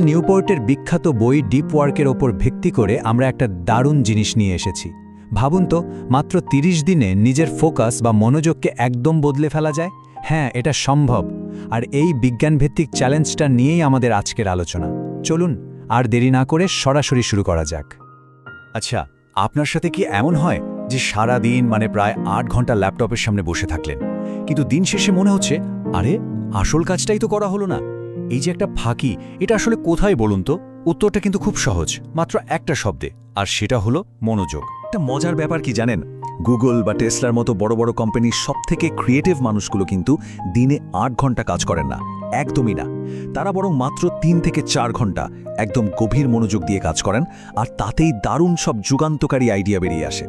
নিউপোর্টের বিখ্যাত বই ডিপ ওয়ার্কের ওপর ভিত্তি করে আমরা একটা দারুণ জিনিস নিয়ে এসেছি। ভাবুন তো, মাত্র ৩০ দিনে নিজের ফোকাস বা মনোযোগকে একদম বদলে ফেলা যায়? হ্যাঁ এটা সম্ভব। আর এই বিজ্ঞানভিত্তিক চ্যালেঞ্জটা নিয়েই আমাদের আজকের আলোচনা। চলুন, আর দেরি না করে সরাসরি শুরু করা যাক। আচ্ছা আপনার সাথে কি এমন হয় যে সারা দিন মানে প্রায় আট ঘণ্টা ল্যাপটপের সামনে বসে থাকলেন? কিন্তু দিন শেষে মনে হচ্ছে, আরে, আসল কাজটাই তো করা হলো না। এই যে একটা ফাঁকি, এটা আসলে কোথায় বলুন তো? উত্তরটা কিন্তু খুব সহজ, মাত্র একটা শব্দে, আর সেটা হলো মনোযোগ। একটা মজার ব্যাপার কি জানেন? গুগল বা টেসলার মতো বড় বড় কোম্পানির সবথেকে ক্রিয়েটিভ মানুষগুলো কিন্তু দিনে আট ঘণ্টা কাজ করেন না, একদমই না। তারা বরং মাত্র তিন থেকে চার ঘণ্টা একদম গভীর মনোযোগ দিয়ে কাজ করেন, আর তাতেই দারুণ সব যুগান্তকারী আইডিয়া বেরিয়ে আসে।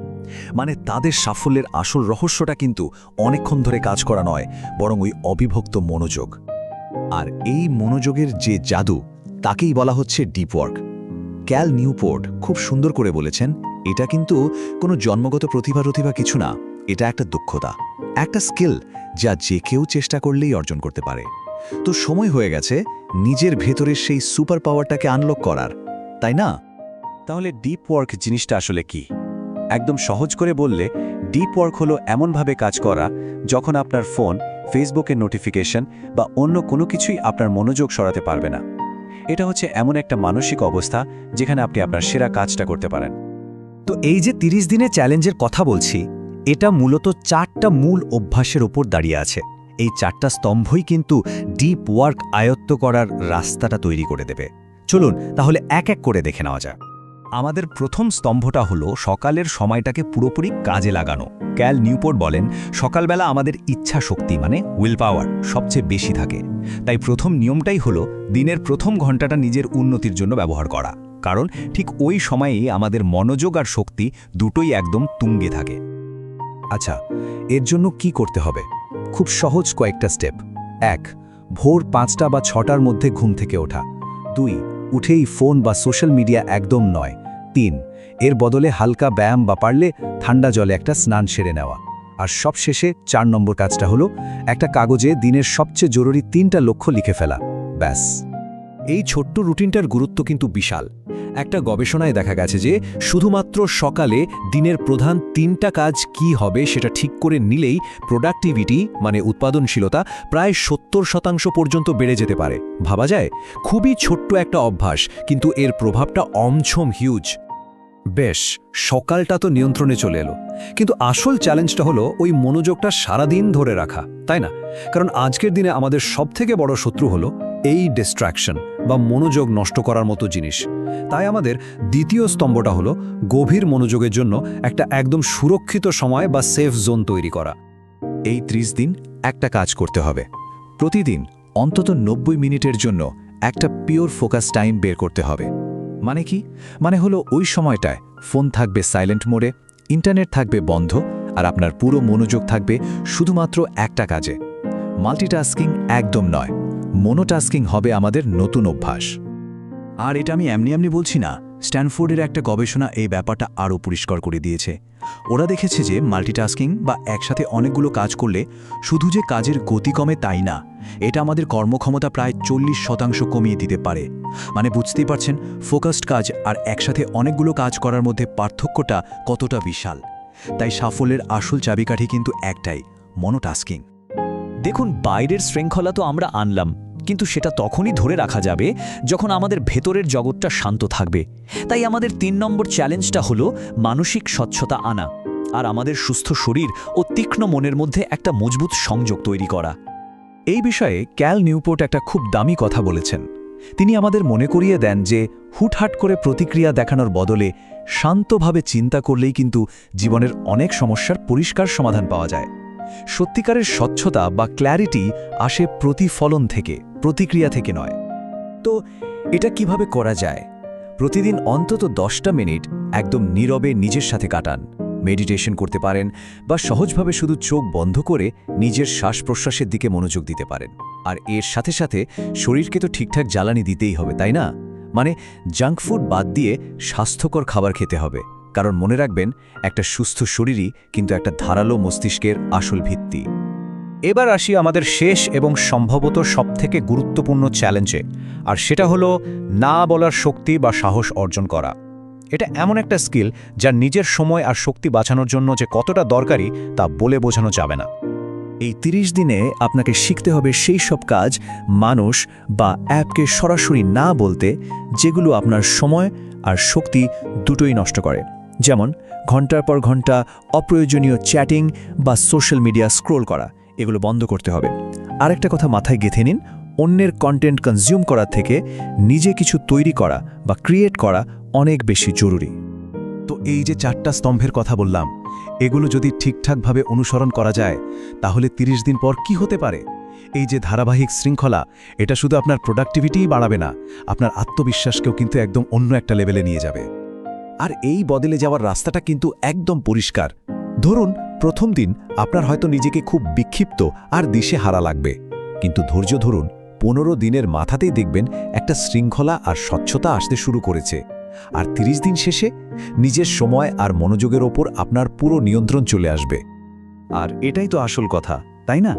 মানে তাদের সাফল্যের আসল রহস্যটা কিন্তু অনেকক্ষণ ধরে কাজ করা নয়, বরং ওই অবিভক্ত মনোযোগ। আর এই মনোযোগের যে জাদু, তাকেই বলা হচ্ছে ডিপ ওয়ার্ক ক্যাল নিউপোর্ট খুব সুন্দর করে বলেছেন, এটা কিন্তু কোনো জন্মগত প্রতিভা প্রতিভা কিছু না, এটা একটা দক্ষতা, একটা স্কিল যা যে কেউ চেষ্টা করলেই অর্জন করতে পারে। তো সময় হয়ে গেছে, নিজের ভেতরের সেই সুপার পাওয়ারটাকে আনলক করার, তাই না? তাহলে ডিপ ওয়ার্ক জিনিসটা আসলে কি? একদম সহজ করে বললে ডিপ ওয়ার্ক হলো এমনভাবে কাজ করা যখন আপনার ফোন ফেসবুকের নোটিফিকেশন বা অন্য কোনো কিছুই আপনার মনোযোগ সরাতে পারবে না। এটা হচ্ছে এমন একটা মানসিক অবস্থা যেখানে আপনি আপনার সেরা কাজটা করতে পারেন। তো এই যে ৩০ দিনে চ্যালেঞ্জের কথা বলছি, এটা মূলত চারটা মূল অভ্যাসের ওপর দাঁড়িয়ে আছে। এই চারটা স্তম্ভই কিন্তু ডিপ ওয়ার্ক আয়ত্ত করার রাস্তাটা তৈরি করে দেবে। চলুন তাহলে এক এক করে দেখে নেওয়া যাক। আমাদের প্রথম স্তম্ভটা হলো সকালের সময়টাকে পুরোপুরি কাজে লাগানো। ক্যাল নিউপোর্ট বলেন, সকালবেলা আমাদের ইচ্ছা শক্তি মানে উইল পাওয়ার, সবচেয়ে বেশি থাকে। তাই প্রথম নিয়মটাই হলো দিনের প্রথম ঘন্টাটা নিজের উন্নতির জন্য ব্যবহার করা। কারণ ঠিক ওই সময়েই আমাদের মনোযোগ আর শক্তি দুটোই একদম তুঙ্গে থাকে। আচ্ছা এর জন্য কি করতে হবে? খুব সহজ কয়েকটা স্টেপ। এক, ভোর পাঁচটা বা ছটার মধ্যে ঘুম থেকে ওঠা। দুই, উঠেই ফোন বা সোশ্যাল মিডিয়া একদম নয়। তিন। এর বদলে হালকা ব্যায়াম বা পারলে ঠান্ডা জলে একটা স্নান সেরে নেওয়া। আর সবশেষে চার নম্বর কাজটা হলো, একটা কাগজে দিনের সবচেয়ে জরুরি তিনটা লক্ষ্য লিখে ফেলা। ব্যাস। এই ছোট্ট রুটিনটার গুরুত্ব কিন্তু বিশাল। একটা গবেষণায় দেখা গেছে যে শুধুমাত্র সকালে দিনের প্রধান তিনটা কাজ কি হবে সেটা ঠিক করে নিলেই প্রোডাক্টিভিটি মানে উৎপাদনশীলতা, প্রায় সত্তর শতাংশ পর্যন্ত বেড়ে যেতে পারে। ভাবা যায়? খুবই ছোট্ট একটা অভ্যাস, কিন্তু এর প্রভাবটা অমছম হিউজ বেশ, সকালটা তো নিয়ন্ত্রণে চলে এলো। কিন্তু আসল চ্যালেঞ্জটা হলো ওই মনোযোগটা সারাদিন ধরে রাখা, তাই না? কারণ আজকের দিনে আমাদের সবথেকে বড় শত্রু হলো এই ডিস্ট্র্যাকশন বা মনোযোগ নষ্ট করার মতো জিনিস। তাই আমাদের দ্বিতীয় স্তম্ভটা হলো গভীর মনোযোগের জন্য একটা একদম সুরক্ষিত সময় বা সেফ জোন তৈরি করা। এই ৩০ দিন একটা কাজ করতে হবে। প্রতিদিন অন্তত নব্বই মিনিটের জন্য একটা পিওর ফোকাস টাইম বের করতে হবে। মানে কি? মানে হলো ওই সময়টায় ফোন থাকবে সাইলেন্ট মোডে ইন্টারনেট থাকবে বন্ধ আর আপনার পুরো মনোযোগ থাকবে শুধুমাত্র একটা কাজে। মাল্টিটাস্কিং একদম নয়। মোনোটাস্কিং হবে আমাদের নতুন অভ্যাস। আর এটা আমি এমনি এমনি বলছি না, স্ট্যানফোর্ডের একটা গবেষণা এই ব্যাপারটা আরও পরিষ্কার করে দিয়েছে। ওরা দেখেছে যে মাল্টিটাস্কিং বা একসাথে অনেকগুলো কাজ করলে শুধু যে কাজের গতি কমে তাই না, এটা আমাদের কর্মক্ষমতা প্রায় চল্লিশ শতাংশ কমিয়ে দিতে পারে। মানে বুঝতেই পারছেন, ফোকাসড কাজ আর একসাথে অনেকগুলো কাজ করার মধ্যে পার্থক্যটা কতটা বিশাল। তাই সাফল্যের আসল চাবিকাঠি কিন্তু একটাই, মনোটাস্কিং। দেখুন, বাইরের শৃঙ্খলা তো আমরা আনলাম, কিন্তু সেটা তখনই ধরে রাখা যাবে যখন আমাদের ভেতরের জগৎটা শান্ত থাকবে। তাই আমাদের তিন নম্বর চ্যালেঞ্জটা হলো মানসিক স্বচ্ছতা আনা আর আমাদের সুস্থ শরীর ও তীক্ষ্ণ মনের মধ্যে একটা মজবুত সংযোগ তৈরি করা। এই বিষয়ে ক্যাল নিউপোর্ট একটা খুব দামি কথা বলেছেন। তিনি আমাদের মনে করিয়ে দেন যে, হুটহাট করে প্রতিক্রিয়া দেখানোর বদলে শান্তভাবে চিন্তা করলেই কিন্তু জীবনের অনেক সমস্যার পরিষ্কার সমাধান পাওয়া যায়। সত্যিকারের স্বচ্ছতা বা ক্ল্যারিটি আসে প্রতিফলন থেকে, প্রতিক্রিয়া থেকে নয়। তো এটা কীভাবে করা যায়? প্রতিদিন অন্তত দশটা মিনিট একদম নীরবে নিজের সাথে কাটান। মেডিটেশন করতে পারেন বা সহজভাবে শুধু চোখ বন্ধ করে নিজের শ্বাস প্রশ্বাসের দিকে মনোযোগ দিতে পারেন। আর এর সাথে সাথে শরীরকে তো ঠিকঠাক জ্বালানি দিতেই হবে, তাই না? মানে জাঙ্ক ফুড বাদ দিয়ে স্বাস্থ্যকর খাবার খেতে হবে। কারণ মনে রাখবেন, একটা সুস্থ শরীরই কিন্তু একটা ধারালো মস্তিষ্কের আসল ভিত্তি। এবার আসি আমাদের শেষ এবং সম্ভবত সবথেকে গুরুত্বপূর্ণ চ্যালেঞ্জে আর সেটা হলো না বলার শক্তি বা সাহস অর্জন করা। এটা এমন একটা স্কিল যা নিজের সময় আর শক্তি বাঁচানোর জন্য যে কতটা দরকারি তা বলে বোঝানো যাবে না। এই ৩০ দিনে আপনাকে শিখতে হবে সেই সব কাজ মানুষ বা অ্যাপকে সরাসরি না বলতে, যেগুলো আপনার সময় আর শক্তি দুটোই নষ্ট করে। যেমন ঘণ্টার পর ঘণ্টা অপ্রয়োজনীয় চ্যাটিং বা সোশ্যাল মিডিয়া স্ক্রোল করা, এগুলো বন্ধ করতে হবে। আরেকটা কথা মাথায় গেঁথে নিন, অন্যের কন্টেন্ট কনজিউম করার থেকে নিজে কিছু তৈরি করা বা ক্রিয়েট করা অনেক বেশি জরুরি। তো এই যে চারটা স্তম্ভের কথা বললাম, এগুলো যদি ঠিকঠাকভাবে অনুসরণ করা যায়, তাহলে ৩০ দিন পর কি হতে পারে? এই যে ধারাবাহিক শৃঙ্খলা, এটা শুধু আপনার প্রোডাক্টিভিটিই বাড়াবে না, আপনার আত্মবিশ্বাসকেও কিন্তু একদম অন্য একটা লেভেলে নিয়ে যাবে। আর এই বদলে যাওয়ার রাস্তাটা কিন্তু একদম পরিষ্কার। ধরুন, প্রথম দিন আপনার হয়তো নিজেকে খুব বিক্ষিপ্ত আর দিশে হারা লাগবে। কিন্তু ধৈর্য ধরুন, পনেরো দিনের মাথাতেই দেখবেন একটা শৃঙ্খলা আর স্বচ্ছতা আসতে শুরু করেছে। আর ৩০ দিন শেষে নিজের সময় আর মনোযোগের ওপর আপনার পুরো নিয়ন্ত্রণ চলে আসবে। আর এটাই তো আসল কথা, তাই না?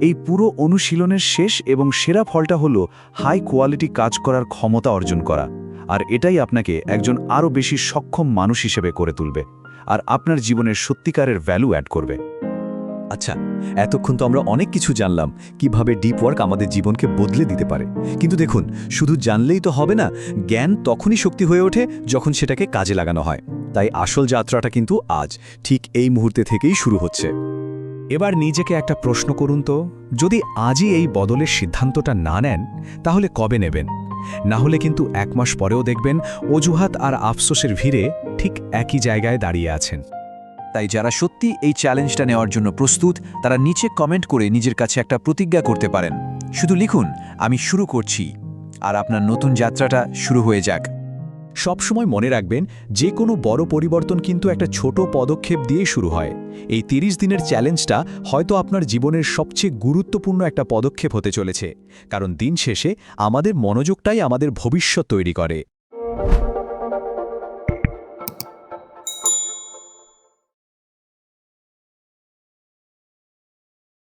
এই পুরো অনুশীলনের শেষ এবং সেরা ফলটা হল হাই কোয়ালিটি কাজ করার ক্ষমতা অর্জন করা। আর এটাই আপনাকে একজন আরও বেশি সক্ষম মানুষ হিসেবে করে তুলবে, আর আপনার জীবনের সত্যিকারের ভ্যালু অ্যাড করবে। আচ্ছা এতক্ষণ তো আমরা অনেক কিছু জানলাম, কীভাবে ডিপ ওয়ার্ক আমাদের জীবনকে বদলে দিতে পারে। কিন্তু দেখুন, শুধু জানলেই তো হবে না, জ্ঞান তখনই শক্তি হয়ে ওঠে যখন সেটাকে কাজে লাগানো হয়। তাই আসল যাত্রাটা কিন্তু আজ, ঠিক এই মুহূর্তে থেকেই শুরু হচ্ছে। এবার নিজেকে একটা প্রশ্ন করুন তো, যদি আজই এই বদলের সিদ্ধান্তটা না নেন, তাহলে কবে নেবেন? না হলে কিন্তু এক মাস পরেও দেখবেন অজুহাত আর আফসোসের ভিড়ে ঠিক একই জায়গায় দাঁড়িয়ে আছেন। তাই যারা সত্যি এই চ্যালেঞ্জটা নেওয়ার জন্য প্রস্তুত, তারা নিচে কমেন্ট করে নিজের কাছে একটা প্রতিজ্ঞা করতে পারেন। শুধু লিখুন, আমি শুরু করছি। আর আপনার নতুন যাত্রাটা শুরু হয়ে যাক। সবসময় মনে রাখবেন, যে কোনো বড় পরিবর্তন কিন্তু একটা ছোট পদক্ষেপ দিয়ে শুরু হয়। এই ৩০ দিনের চ্যালেঞ্জটা হয়তো আপনার জীবনের সবচেয়ে গুরুত্বপূর্ণ একটা পদক্ষেপ হতে চলেছে। কারণ দিন শেষে আমাদের মনোযোগটাই আমাদের ভবিষ্যৎ তৈরি করে।